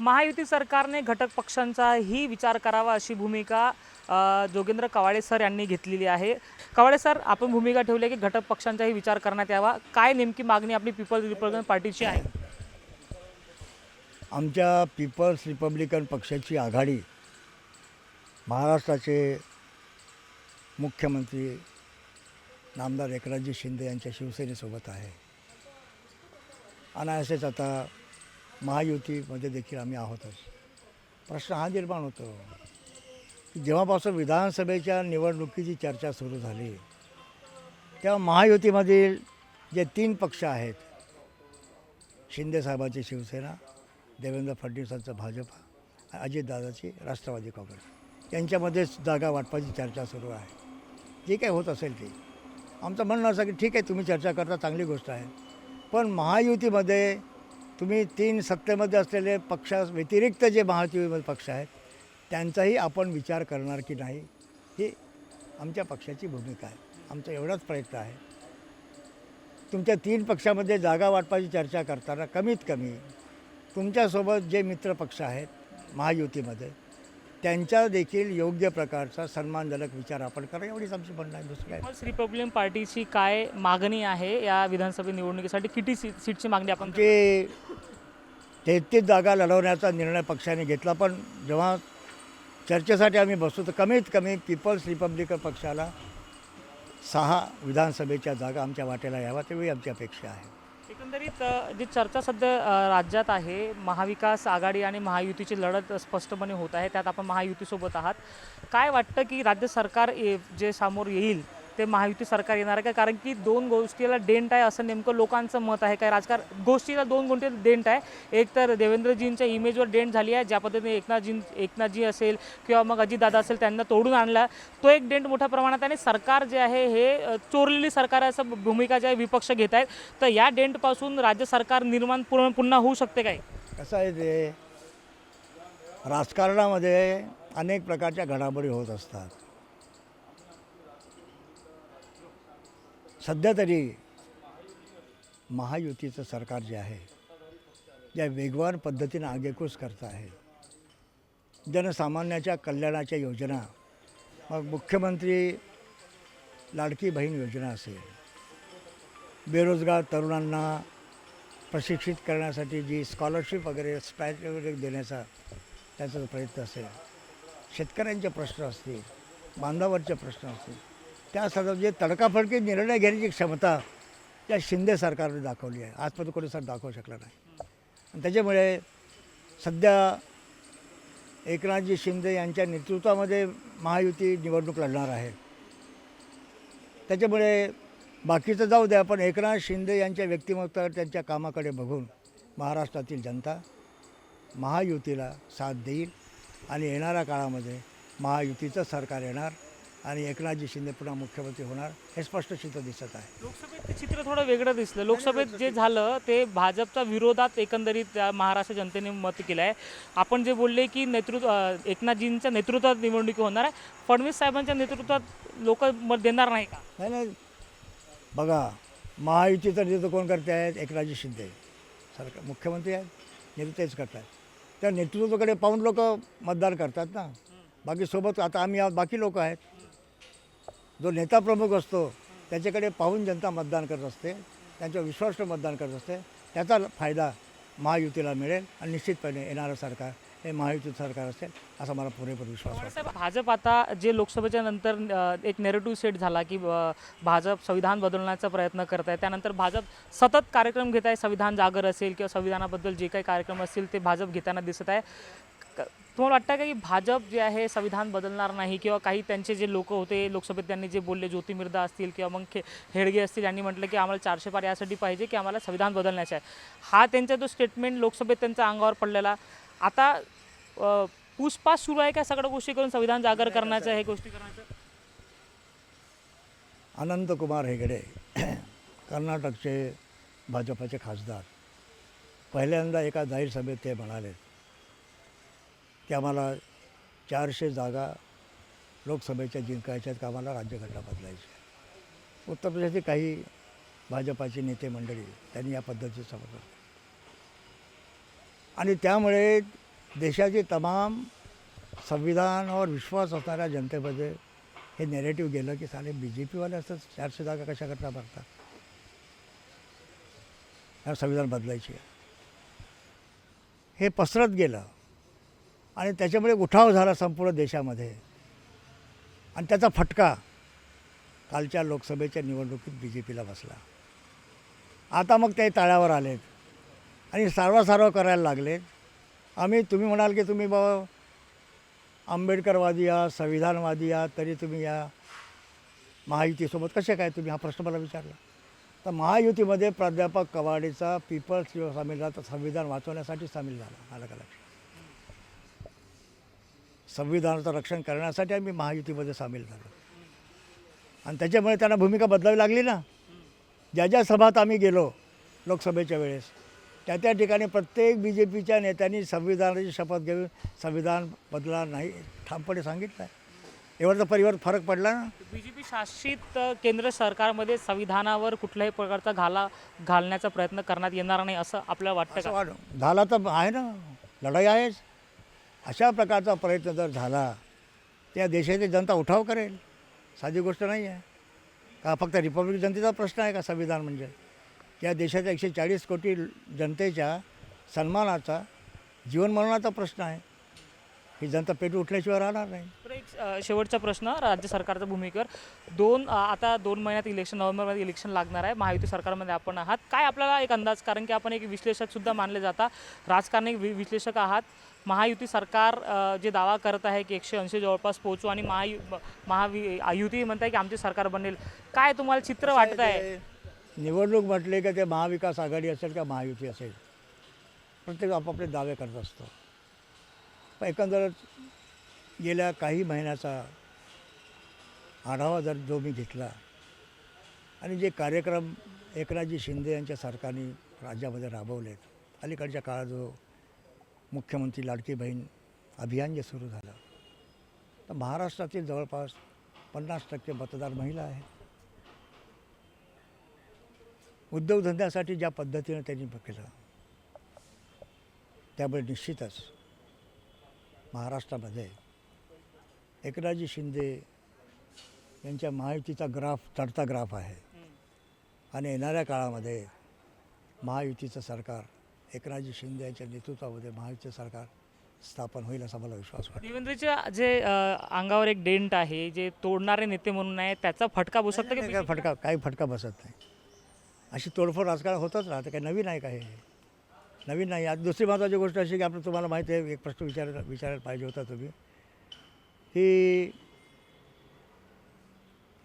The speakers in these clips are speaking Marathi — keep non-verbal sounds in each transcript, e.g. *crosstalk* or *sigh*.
महायुती सरकारने घटक पक्षांचाही विचार करावा अशी भूमिका जोगेंद्र कवाळे सर यांनी घेतलेली आहे. कवाळे सर आपण भूमिका ठेवली आहे की घटक पक्षांचाही विचार करण्यात यावा. काय नेमकी मागणी आपली पीपल्स रिपब्लिकन पार्टीची आहे? आमच्या पीपल्स रिपब्लिकन पक्षाची आघाडी महाराष्ट्राचे मुख्यमंत्री नामदार एकनाथजी शिंदे यांच्या शिवसेनेसोबत आहे. अनायासेच आता महायुतीमध्ये देखील आम्ही आहोतच प्रश्न हा निर्माण होतो की जेव्हापासून विधानसभेच्या निवडणुकीची चर्चा सुरू झाली तेव्हा महायुतीमधील जे तीन पक्ष आहेत शिंदेसाहेबांची शिवसेना देवेंद्र फडणवीसांचं भाजपा अजितदादाची राष्ट्रवादी काँग्रेस. यांच्यामध्येच जागा वाटपाची चर्चा सुरू आहे. जे काही होत असेल ते. आमचं म्हणणं असं की ठीक आहे तुम्ही चर्चा करता चांगली गोष्ट आहे. पण महायुतीमध्ये तुम्ही तीन सत्तेमध्ये असलेले पक्षा व्यतिरिक्त जे महायुतीमध्ये पक्ष आहेत त्यांचाही आपण विचार करणार की नाही ही आमच्या पक्षाची भूमिका आहे. आमचा एवढाच प्रयत्न आहे. तुमच्या तीन पक्षामध्ये जागा वाटपाची चर्चा करताना कमीत कमी तुमच्यासोबत जे मित्र पक्ष आहेत महायुतीमध्ये त्यांचा देखील योग्य प्रकारचा सन्मानजनक विचार आपण करा एवढीच आमची म्हणणं आहे. दुसरं काय? पीपल्स रिपब्लिकन पार्टीची काय मागणी आहे या विधानसभा निवडणुकीसाठी? किती सीट सीटची मागणी आपण आमची तेहतीस जागा लढवण्याचा निर्णय पक्षाने घेतला पण जेव्हा चर्चेसाठी आम्ही बसतो तर कमीत कमी पीपल्स रिपब्लिकन पक्षाला सहा विधानसभेच्या जागा आमच्या वाटेला यावा तेवढी आमची अपेक्षा आहे. एकंदरीत जी चर्चा सध्या राज्यात आहे महाविकास आघाडी आणि महायुतीची लढत स्पष्टपणे होत आहे त्यात आपण महायुतीसोबत आहात. काय वाटतं की राज्य सरकार जे समोर येईल ते महायुती सरकार येणार आहे का? कारण की दोन गोष्टीला डेंट आहे असं नेमकं लोकांचं मत आहे. काय राजकारण गोष्टीला दोन गोष्टी डेंट आहे. एक तर देवेंद्रजींच्या इमेजवर डेंट झाली आहे. ज्या पद्धतीने एकनाथजी एकनाथजी असेल किंवा मग अजितदादा असेल त्यांना तोडून आणला. तो एक डेंट मोठ्या प्रमाणात आणि सरकार जे आहे हे चोरलेली सरकार आहे असं भूमिका जे आहे विपक्ष घेत आहेत. तर या डेंटपासून राज्य सरकार निर्माण पूर्ण पुन्हा होऊ शकते काय? कसं आहे ते? राजकारणामध्ये अनेक प्रकारच्या घडामोडी होत असतात. सध्या तरी महायुतीचं सरकार जे आहे ज्या वेगवान पद्धतीनं आगेकूच करत आहे. जनसामान्याच्या कल्याणाच्या योजना मग मुख्यमंत्री लाडकी बहीण योजना असेल बेरोजगार तरुणांना प्रशिक्षित करण्यासाठी जी स्कॉलरशिप वगैरे स्पॅच वगैरे देण्याचा त्याचा प्रयत्न असेल. शेतकऱ्यांचे प्रश्न असतील बांधावरचे प्रश्न असतील त्या सर्व जे तडकाफडकी निर्णय घेण्याची क्षमता या शिंदे सरकारने दाखवली आहे. आजपर्यंत कोणी सर दाखवू शकलं नाही. आणि त्याच्यामुळे सध्या एकनाथजी शिंदे यांच्या नेतृत्वामध्ये महायुती निवडणूक लढणार आहे. त्याच्यामुळे बाकीचं जाऊ द्या पण एकनाथ शिंदे यांच्या व्यक्तिमत्वावर त्यांच्या कामाकडे बघून महाराष्ट्रातील जनता महायुतीला साथ देईल आणि येणाऱ्या काळामध्ये महायुतीचं सरकार येणार. आणि एकनाथजी शिंदे पुन्हा मुख्यमंत्री होणार हे स्पष्ट चित्र दिसत आहे. लोकसभेत ते चित्र थोडं वेगळं दिसलं. लोकसभेत जे झालं ते भाजपच्या विरोधात एकंदरीत त्या महाराष्ट्र जनतेने मत केलं आहे आपण जे बोलले की नेतृत्व एकनाथजींच्या नेतृत्वात निवडणुकी होणार आहे फडणवीस साहेबांच्या नेतृत्वात लोक मत देणार नाही का? नाही नाही. बघा महायुतीचं नेतृत्व कोण करते आहेत? एकनाथजी शिंदे. सरकार मुख्यमंत्री आहेत. नेतृत्व तेच करत आहेत त्या नेतृत्वाकडे पाहून लोक मतदान करतात ना. बाकी सोबत आता आम्ही बाकी लोक आहेत. जो नेता प्रमुख असतो त्याच्याकडे पाहून जनता मतदान करत असते त्यांच्या विश्वास मतदान करत असते त्याचा फायदा महायुतीला मिळेल आणि निश्चितपणे येणारं सरकार हे महायुती सरकार असेल असा मला पुरेपूर विश्वास वाटतो. भाजप आता जे लोकसभेच्या नंतर एक नेरेटिव्ह सेट झाला की भाजप संविधान बदलण्याचा प्रयत्न करत आहे. त्यानंतर भाजप सतत कार्यक्रम घेत आहे संविधान जागर असेल किंवा संविधानाबद्दल जे काही कार्यक्रम असतील ते भाजप घेताना दिसत आहे. तुम्हाला वाटतं का की भाजप जे आहे संविधान बदलणार नाही? किंवा काही त्यांचे जे लोक होते लोकसभेत त्यांनी जे बोलले ज्योती मिर्दा असतील किंवा मग खे हेडगे असतील यांनी म्हटलं की आम्हाला चारशे पार यासाठी पाहिजे की आम्हाला संविधान बदलण्याचं आहे. हा त्यांचा जो स्टेटमेंट लोकसभेत त्यांच्या अंगावर पडलेला आता पुसपास सुरू आहे का सगळ्या गोष्टी करून संविधान जागर करण्याचं हे गोष्टी करण्याचं? अनंतकुमार हेगडे *clears throat* कर्नाटकचे भाजपाचे खासदार. पहिल्यांदा एका जाहीर सभेत ते म्हणाले की आम्हाला चारशे जागा लोकसभेच्या जिंकायच्या आहेत का आम्हाला राज्यघटना बदलायची आहे. उत्तर प्रदेशातील काही भाजपाचे नेते मंडळी त्यांनी या पद्धतीचं समर्थन आणि त्यामुळे देशाची तमाम संविधानावर विश्वास असणाऱ्या जनतेमध्ये हे नेरेटिव्ह गेलं की साले बी जे पीवाले असतात चारशे जागा कशा करता भरतात? ह्या संविधान बदलायची आहे. हे पसरत गेलं आणि त्याच्यामुळे उठाव झाला संपूर्ण देशामध्ये. आणि त्याचा फटका कालच्या लोकसभेच्या निवडणुकीत बी जे पीला बसला. आता मग ते तळावर आलेत. आणि सारवासारव करायला लागलेत. आम्ही तुम्ही म्हणाल की तुम्ही बाबा आंबेडकरवादी या संविधानवादी आहात तरी तुम्ही या महायुतीसोबत कसे काय तुम्ही? हा प्रश्न मला विचारला. तर महायुतीमध्ये प्राध्यापक कवाडेचा पीपल्स जेव्हा सामील झाला तर संविधान वाचवण्यासाठी सामील झाला आलं का लक्षात? संविधानाचं रक्षण करण्यासाठी आम्ही महायुतीमध्ये सामील झालो. आणि त्याच्यामुळे त्यांना भूमिका बदलावी लागली ना. ज्या ज्या सभात आम्ही गेलो लोकसभेच्या वेळेस त्या त्या ठिकाणी प्रत्येक बी जे पीच्या नेत्यांनी संविधानाची शपथ घेऊन संविधान बदला नाही ठामपणे सांगितलं आहे एवढा परिवार फरक पडला ना. बीजेपी शासित अ, केंद्र सरकारमध्ये संविधानावर कुठल्याही प्रकारचा घाला घालण्याचा प्रयत्न करण्यात येणार नाही असं आपल्याला वाटतं झाला तर आहे ना. लढाई आहेच. अशा प्रकारचा प्रयत्न जर झाला त्या देशाची जनता उठाव करेल. साधी गोष्ट नाही आहे. का फक्त रिपब्लिक जनतेचा प्रश्न आहे का संविधान म्हणजे? त्या देशाच्या एकशे चाळीस कोटी जनतेच्या सन्मानाचा जीवनमरणाचा प्रश्न आहे. ही जनता पेटू उठल्याशिवाय राहणार नाही. तर एक अ, शेवटचा प्रश्न राज्य सरकारच्या भूमिकेवर. दोन अ, आता दोन महिन्यात इलेक्शन नोव्हेंबरमध्ये इलेक्शन लागणार आहे. महायुती सरकारमध्ये आपण आहात. काय आपल्याला एक अंदाज? कारण की आपण एक विश्लेषक सुद्धा मानले जाता. राजकारणी वि- विश्लेषक आहात. महायुती सरकार अ, जे दावा करत आहे की एकशे ऐंशी जवळपास पोहोचू आणि महायु महावि युती म्हणताय की आमचे सरकार बनेल. काय तुम्हाला चित्र वाटत आहे निवडणूक म्हटले का ते महाविकास आघाडी असेल का महायुती असेल? प्रत्येक आपापले दावे करत असतो. एकंदरच गेल्या काही महिन्याचा आढावा जर जो मी घेतला आणि जे कार्यक्रम एकनाथजी शिंदे यांच्या सरकारने राज्यामध्ये राबवलेत अलीकडच्या काळात जो मुख्यमंत्री लाडकी बहीण अभियान जे सुरू झालं तर महाराष्ट्रातील जवळपास पन्नास टक्के मतदार महिला आहेत. उद्योगधंद्यासाठी ज्या पद्धतीनं त्यांनी केलं त्यामुळे निश्चितच महाराष्ट्रामध्ये. एकनाथजी शिंदे यांच्या महायुतीचा ग्राफ चढता ग्राफ आहे. आणि येणाऱ्या काळामध्ये महायुतीचं सरकार एकनाथजी शिंदे यांच्या नेतृत्वामध्ये महायुतीचं सरकार स्थापन होईल असा मला विश्वास वाटतो. देवेंद्रच्या जे अंगावर एक डेंट आहे जे तोडणारे नेते म्हणून आहे त्याचा फटका बसू शकतो नाही, काय फटका काही फटका बसत नाही. अशी तोडफोड राजकारण होतच राहते काही नवीन आहे का हे? नवीन नाही. आज दुसरी महत्त्वाची गोष्ट अशी की आपलं तुम्हाला माहिती आहे एक प्रश्न विचारायला विचारायला पाहिजे होता तुम्ही. की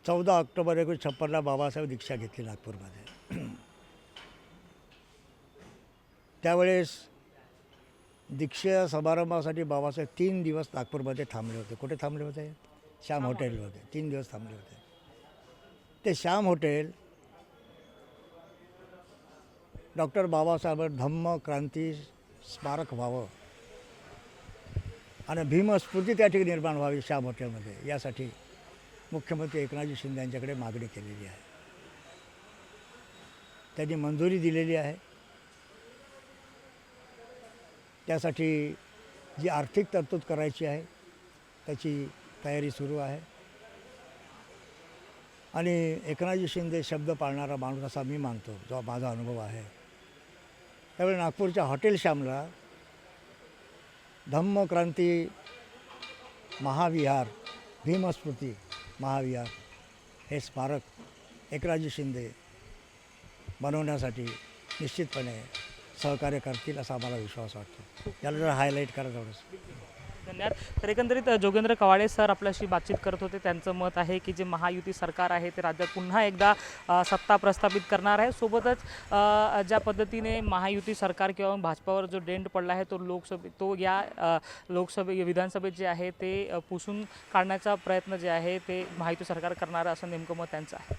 चौदा ऑक्टोबर एकोणीसशे छप्पनला बाबासाहेब दीक्षा घेतली नागपूरमध्ये. त्यावेळेस दीक्षा समारंभासाठी बाबासाहेब तीन दिवस नागपूरमध्ये थांबले होते. कुठे थांबले होते? श्याम हॉटेलमध्ये. तीन दिवस थांबले होते. ते श्याम हॉटेल डॉक्टर बाबासाहेब धम्म क्रांती स्मारक व्हावं. आणि भीमस्फूर्ती त्या ठिकाणी निर्माण व्हावी शाम हॉटेलमध्ये यासाठी मुख्यमंत्री एकनाथजी शिंदे यांच्याकडे मागणी केलेली आहे. त्यांनी मंजुरी दिलेली आहे. त्यासाठी जी आर्थिक तरतूद करायची आहे त्याची तयारी सुरू आहे. आणि एकनाथजी शिंदे शब्द पाळणारा माणूस असा मी मानतो जो माझा अनुभव आहे. त्यावेळी नागपूरच्या हॉटेल श्यामला धम्मक्रांती महाविहार भीमस्मृती महाविहार हे स्मारक एकराजी शिंदे बनवण्यासाठी निश्चितपणे सहकार्य करतील असा आम्हाला विश्वास वाटतो. याला जर हायलाईट करा थोडंसं धन्यवाद तर एकंदरीत जोगेंद्र कवाडे सर आपल्याशी बातचीत करत होते. त्यांचं मत आहे की जे महायुती सरकार आहे ते राज्यात पुन्हा एकदा सत्ता प्रस्थापित करणार आहे. सोबतच ज्या पद्धतीने महायुती सरकार किंवा भाजपावर जो डेंट पडला आहे तो लोकसभे तो या लोकसभे विधानसभेत जे आहे ते पुसून काढण्याचा प्रयत्न जे आहे ते महायुती सरकार करणार असं नेमकं मत त्यांचं आहे.